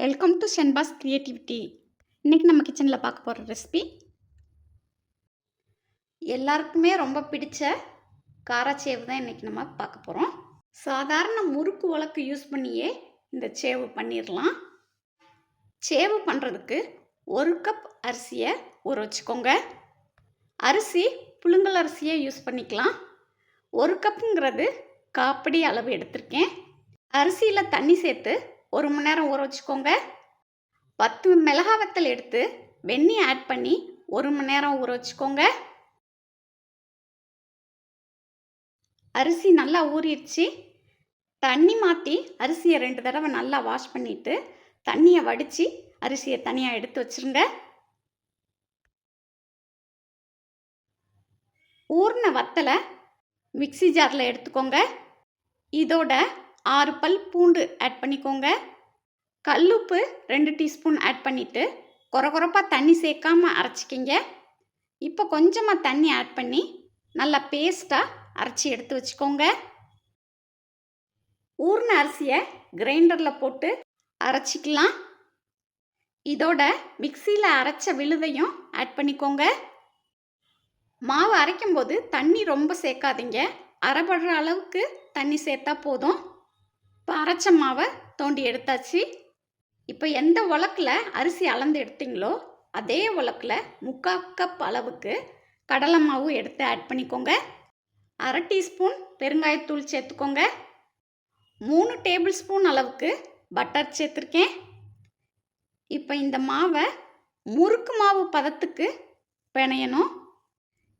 Welcome to Shenba's creativity இன்றைக்கி நம்ம கிச்சனில் பார்க்க போகிற ரெசிபி எல்லாருக்குமே ரொம்ப பிடிச்ச காராச்சேவு தான் இன்றைக்கி நம்ம பார்க்க போகிறோம் சாதாரண முறுக்கு உலக்கு யூஸ் பண்ணியே இந்த சேவு பண்ணிடலாம் சேவு பண்ணுறதுக்கு ஒரு கப் அரிசியை ஊற வச்சுக்கோங்க. அரிசி புழுங்கல் அரிசியை யூஸ் பண்ணிக்கலாம். ஒரு கப்புங்கிறது காப்படி அளவு எடுத்திருக்கேன். அரிசியில் தண்ணி சேர்த்து ஒரு மணி நேரம் ஊற வச்சுக்கோங்க. பத்து மிளகா வத்தல் எடுத்து வெந்நீர் ஆட் பண்ணி ஒரு மணி நேரம் ஊற வச்சுக்கோங்க. அரிசி நல்லா ஊறிடுச்சு. தண்ணி மாற்றி அரிசியை ரெண்டு தடவை நல்லா வாஷ் பண்ணிவிட்டு தண்ணியை வடித்து அரிசியை தனியாக எடுத்து வச்சுருங்க. ஊறின வத்தலை மிக்ஸி ஜாரில் எடுத்துக்கோங்க. இதோட ஆறு பல் பூண்டு ஆட் பண்ணிக்கோங்க. கல்லுப்பு ரெண்டு டீஸ்பூன் ஆட் பண்ணிவிட்டு கொர கொரப்பாக தண்ணி சேர்க்காமல் அரைச்சிக்கிங்க. இப்போ கொஞ்சமாக தண்ணி ஆட் பண்ணி நல்லா பேஸ்ட்டாக அரைச்சி எடுத்து வச்சுக்கோங்க. ஊர்ன அரிசியை கிரைண்டரில் போட்டு அரைச்சிக்கலாம். இதோட மிக்சியில் அரைச்ச விழுதையும் ஆட் பண்ணிக்கோங்க. மாவு அரைக்கும்போது தண்ணி ரொம்ப சேர்க்காதீங்க. அரைபடுற அளவுக்கு தண்ணி சேர்த்தா போதும். இப்போ அரைச்ச மாவை தோண்டி எடுத்தாச்சு. இப்போ எந்த உலக்கில் அரிசி அளந்து எடுத்தீங்களோ அதே உலக்கில் முக்கால் கப் அளவுக்கு கடலை மாவு எடுத்து ஆட் பண்ணிக்கோங்க. அரை டீஸ்பூன் பெருங்காயத்தூள் சேர்த்துக்கோங்க. மூணு டேபிள் ஸ்பூன் அளவுக்கு பட்டர் சேர்த்துருக்கேன். இப்போ இந்த மாவை முறுக்கு மாவு பதத்துக்கு பிணையணும்.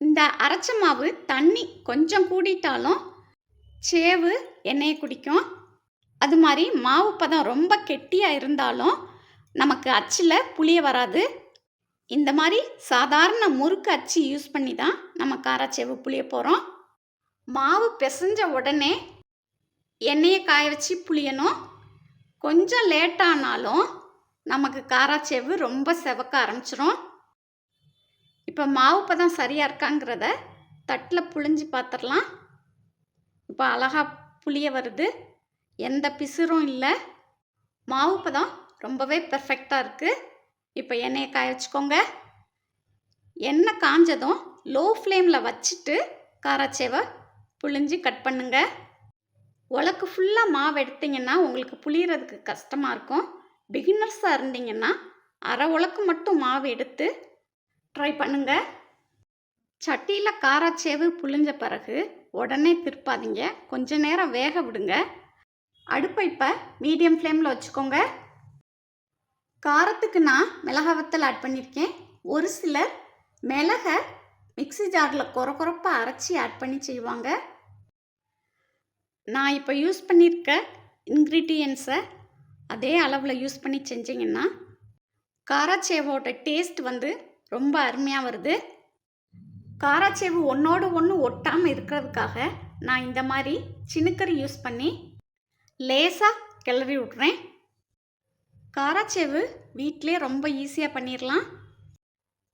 இந்த அரைச்ச மாவு தண்ணி கொஞ்சம் கூடிட்டாலும் சேவு எண்ணெயை குடிக்கும். அது மாதிரி மாவு பதம் ரொம்ப கெட்டியாக இருந்தாலும் நமக்கு அச்சில் புளிய வராது. இந்த மாதிரி சாதாரண முறுக்கு அச்சு யூஸ் பண்ணி தான் நம்ம காராச்சேவு புளிய போகிறோம் மாவு பிசைஞ்ச உடனே எண்ணெயை காய வச்சு புளியணும். கொஞ்சம் லேட்டானாலும் நமக்கு காராச்சேவு ரொம்ப செவக்க ஆரம்பிச்சிரும். இப்போ மாவு பதம் சரியாக இருக்காங்கிறத தட்டில் புழிஞ்சு பார்த்துடலாம் இப்போ அழகாக புளிய வருது. எந்த பிசுறும் இல்லை. மாவு பதம் ரொம்பவே பெர்ஃபெக்டாக இருக்குது இப்போ எண்ணெயை காய வச்சுக்கோங்க. எண்ணெய் காஞ்சதும் லோ ஃப்ளேமில் வச்சுட்டு காராச்சேவை புழிஞ்சு கட் பண்ணுங்க. உலக்கு ஃபுல்லாக மாவு எடுத்தீங்கன்னா உங்களுக்கு புளியறதுக்கு கஷ்டமாக இருக்கும். பிகினர்ஸாக இருந்தீங்கன்னா அரை உலக்கு மட்டும் மாவு எடுத்து ட்ரை பண்ணுங்க. சட்டியில் காராச்சேவு புழிஞ்ச பிறகு உடனே திருப்பாதீங்க. கொஞ்ச நேரம் வேக விடுங்க. அடுப்பை இப்போ மீடியம் ஃப்ளேமில் வச்சுக்கோங்க. காரத்துக்கு நான் மிளகா வத்தல் ஆட் பண்ணியிருக்கேன் ஒரு சிலர் மிளகை மிக்ஸி ஜாரில் கொர குறப்பாக அரைச்சி ஆட் பண்ணி செய்வாங்க. நான் இப்போ யூஸ் பண்ணியிருக்க இன்க்ரீடியன்ஸை அதே அளவில் யூஸ் பண்ணி செஞ்சிங்கன்னா காராச்சேவோட டேஸ்ட் வந்து ரொம்ப அருமையாக வருது. காராச்சேவு ஒன்றோடு ஒன்று ஒட்டாமல் இருக்கிறதுக்காக நான் இந்த மாதிரி சினுக்கறி யூஸ் பண்ணி லேசாக கிளறி விட்றேன். காராச்சேவு வீட்டிலே ரொம்ப ஈஸியாக பண்ணிடலாம்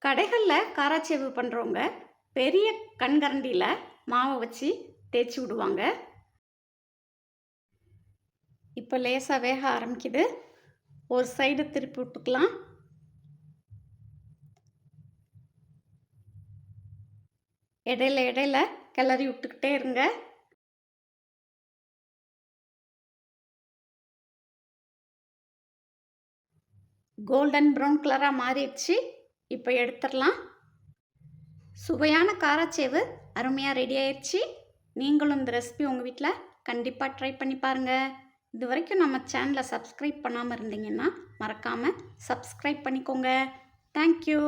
கடைகளில் காராச்சேவு பண்ணுறவங்க பெரிய கண்கரண்டியில் மாவை வச்சு தேய்ச்சி விடுவாங்க. இப்போ லேசாக வேக ஆரம்பிக்குது. ஒரு சைடு திருப்பி விட்டுக்கலாம். இடையில இடையில கிளறி விட்டுக்கிட்டே இருங்க. கோல்டன் ப்ரௌன் கலராக மாறிடுச்சு. இப்போ எடுத்துடலாம். சுவையான காராச்சேவு அருமையாக ரெடி ஆயிடுச்சு. நீங்களும் இந்த ரெசிபி உங்கள் வீட்டில் கண்டிப்பாக ட்ரை பண்ணி பாருங்கள் இது வரைக்கும் நம்ம சேனலை சப்ஸ்கிரைப் பண்ணாமல் இருந்தீங்கன்னா மறக்காமல் சப்ஸ்கிரைப் பண்ணிக்கோங்க. தேங்க்யூ